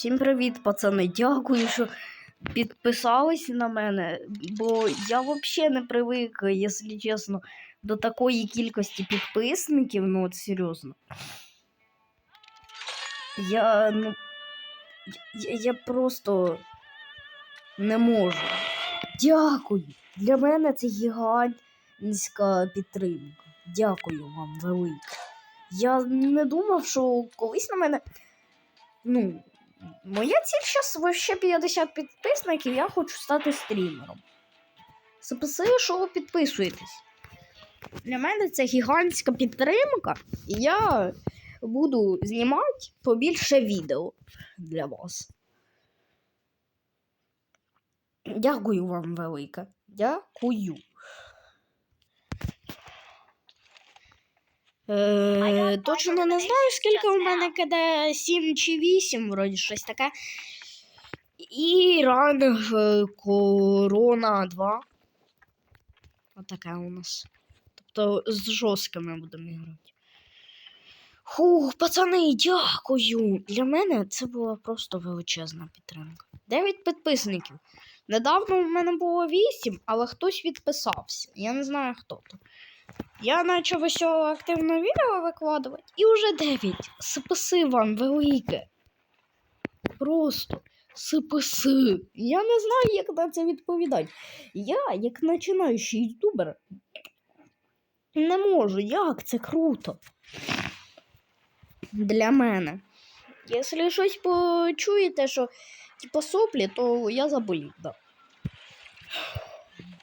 Всім привіт, пацани. Дякую, що підписались на мене, бо я взагалі не привик, якщо чесно, до такої кількості підписників, ну от серйозно. Я, ну. Я, я просто не можу. Дякую. Для мене це гігантська підтримка. Дякую вам велике. Я не думав, що колись на мене. Ну, моя ціль зараз вообще 50 підписників, я хочу стати стрімером. Записи, що ви підписуєтесь. Для мене це гігантська підтримка, і я буду знімати побільше відео для вас. Дякую вам велике. Дякую. Е, точно не знаю, скільки у мене киде 7 чи 8, вроді щось таке. І ранг е, корона 2. Отаке у нас. Тобто з жорсткими будемо грати. Хух, пацани, дякую! Для мене це була просто величезна підтримка. 9 підписників. Недавно в мене було 8, але хтось відписався. Я не знаю хто то. Я почав ось активно відео викладувати і вже 9. Спаси вам велике. Просто спаси. Я не знаю, як на це відповідати. Я, як починаючий ютубер, не можу. Як це круто. Для мене. Якщо щось почуєте, що типу соплі, то я заболів, да.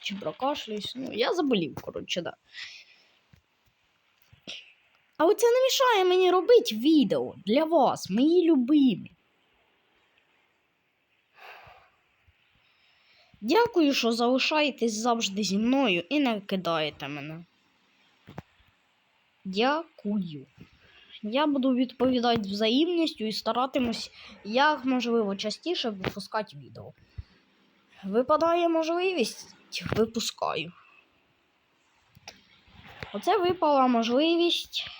Чи прокашлююсь, ну, я заболів, коротше, да. Але це не мішає мені робити відео для вас, мої любимі. Дякую, що залишаєтесь завжди зі мною і не кидаєте мене. Дякую. Я буду відповідати взаємністю і старатимусь як можливо частіше випускати відео. Випадає можливість, випускаю. Оце випала можливість.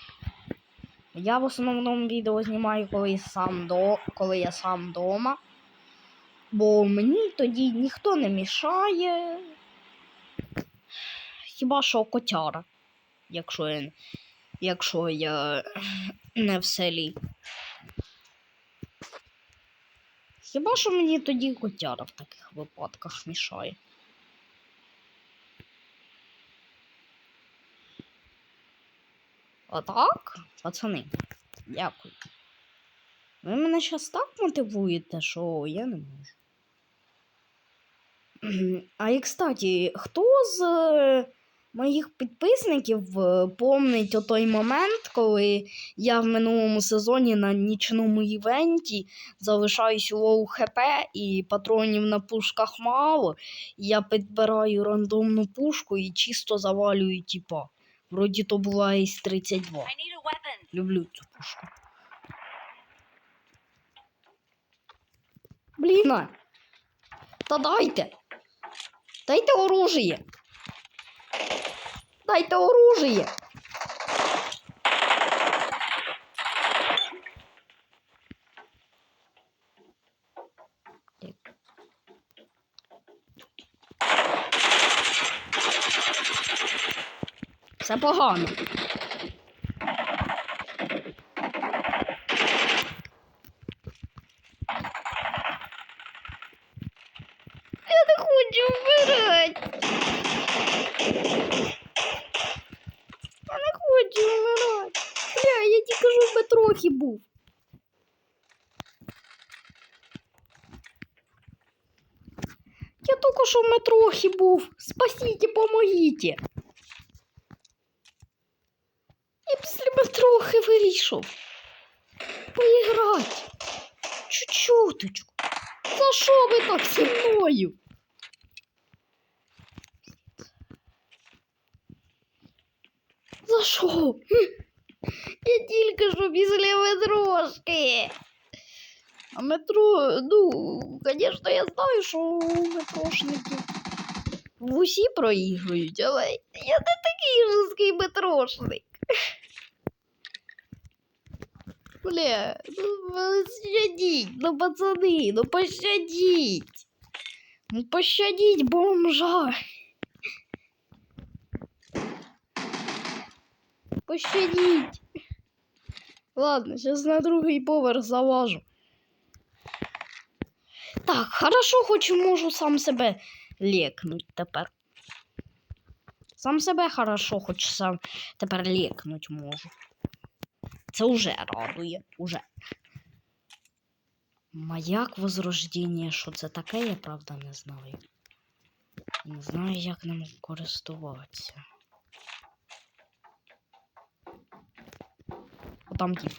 Я в основному відео знімаю, коли сам до... коли я сам вдома. Бо мені тоді ніхто не мішає. Хіба що котяра, якщо я, якщо я не в селі. Хіба що мені тоді котяра в таких випадках мішає? Отак, пацани, дякую. Ви мене зараз так мотивуєте, що я не можу. А і, кстати, хто з е, моїх підписників е, помнить о той момент, коли я в минулому сезоні на нічному івенті залишаюсь лоу хп і патронів на пушках мало, я підбираю рандомну пушку і чисто завалюю тіпа. Вроді то була із 32. I need a weapon. Люблю цю пушку. Блін. Та дайте. Дайте оружие. Дайте оружие. Це погано. Я не хочу вмирати. Я не хочу вмирати. Бля, я тільки що в метрохі був. Я тільки що в метрохі був. Спасіть, помогіть. Я після вирішив. Поіграти. Чуть-чуточку. За що ви так зі мною? За що? Я тільки що після метрошки. А метро, ну, звісно, я знаю, що метрошники в усі проігрують, але я не такий жорсткий метрошник. Бля, ну пощадіть, ну пацани, ну пощадіть. Ну пощадіть бомжа. Пощадіть. Ладно, сейчас на другий поверх залажу. Так, хорошо, хоч можу сам себе лекнуть тепер. Сам себе хорошо, хоч сам тепер лекнуть можу. Це уже радує, уже. Маяк Возрождення, що це таке, я правда не знаю. Не знаю, як ним користуватися. Там тип.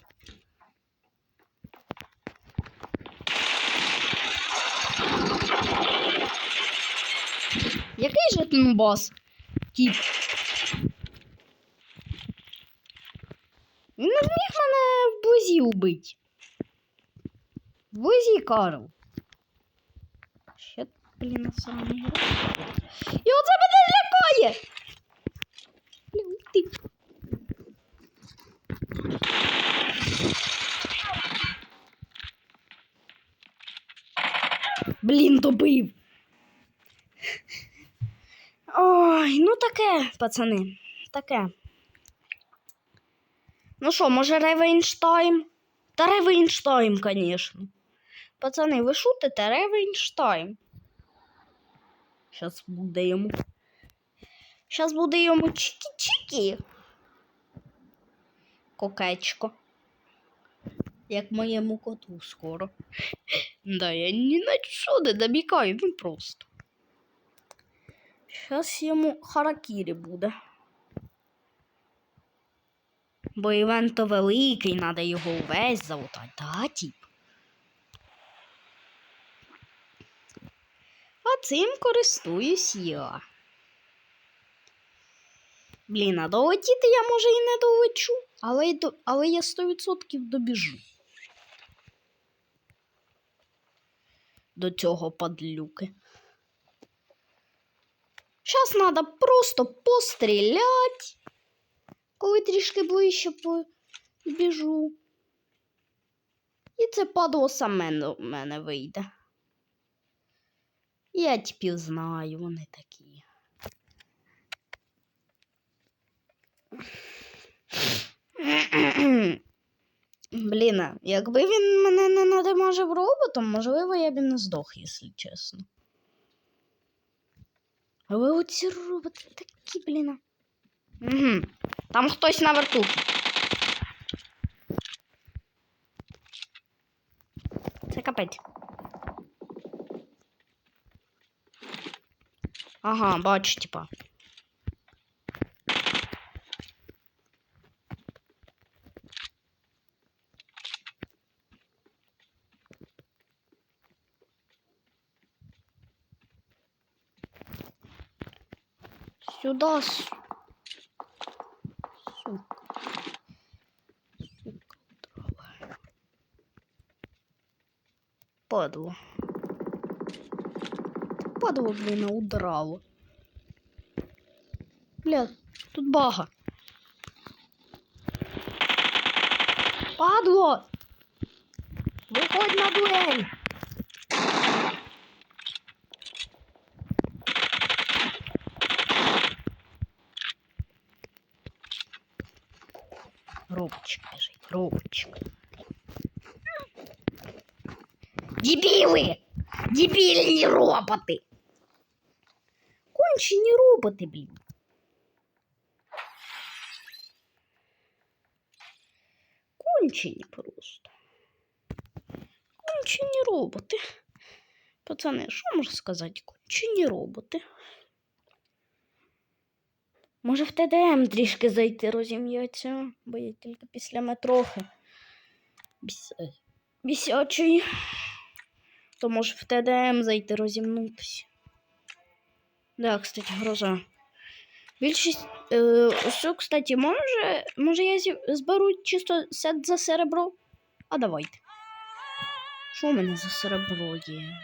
Який же ти бос? Тіп. Він не зміг мене в бузі убити. В бузі Карл. Ще, блін, на самому грі. І оце мене лякає! Блін, ти. Блін, добив. Ой, ну таке, пацани, таке. Ну що, може Ревенштайм? Та Ревенштайм, звісно. Пацани, ви шутите Ревенштайм. Щас буде йому. Щас буде йому чики-чики. Кокечко. Як моєму коту скоро. Да, я ні на що не намікаю, ну просто. Щас йому харакірі буде. Бо івент то великий, треба його увесь залутати. Да, тіп? А цим користуюсь я. Блін, а долетіти я може і не долечу, але, але я 100% добіжу. До цього падлюки. Зараз треба просто постріляти, коли трішки ближче побіжу. І це падло саме до мене вийде. Я тепер знаю, вони такі. Блін, якби він мене не надамажив роботом, можливо, я б не здох, якщо чесно. Але оці роботи такі, блін. Угу. Там хтось на верту. Це капець. Ага, бачу, типа. Сюда. Падло. Падло, блин, удрало. Бля, тут бага. Падло! Виходь на дуель! Робочик лежить, робочик. Дебіли! Дебільні роботи! Кончені роботи, блін. Кончені просто. Кончені роботи. Пацани, що можу сказати? Кончені роботи. Може в ТДМ трішки зайти розім'яться, бо я тільки після метрохи біс... То може в ТДМ зайти розімнутися. Да, кстати, гроза. Більшість. Е, ось, кстати, може, може я зберу чисто сет за серебро? А давайте. Що у мене за серебро є?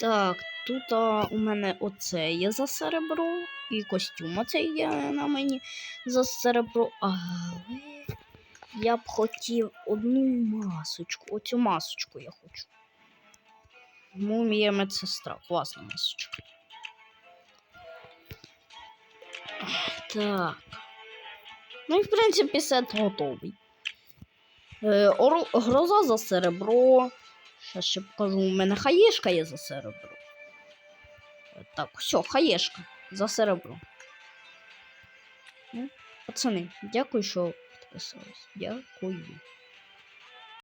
Так, тут а, у мене оце є за серебро, і костюм оцей є на мені за серебро. Але Я б хотів одну масочку. Оцю масочку я хочу. Мумія медсестра. Класна масочка. Так. Ну і в принципі сет готовий. Е, орл, гроза за серебро. Щас ще покажу, у мене хаєшка є за серебро. Е, Так, все, хаєшка за серебро. Ну, пацани, дякую, що підписались. Дякую.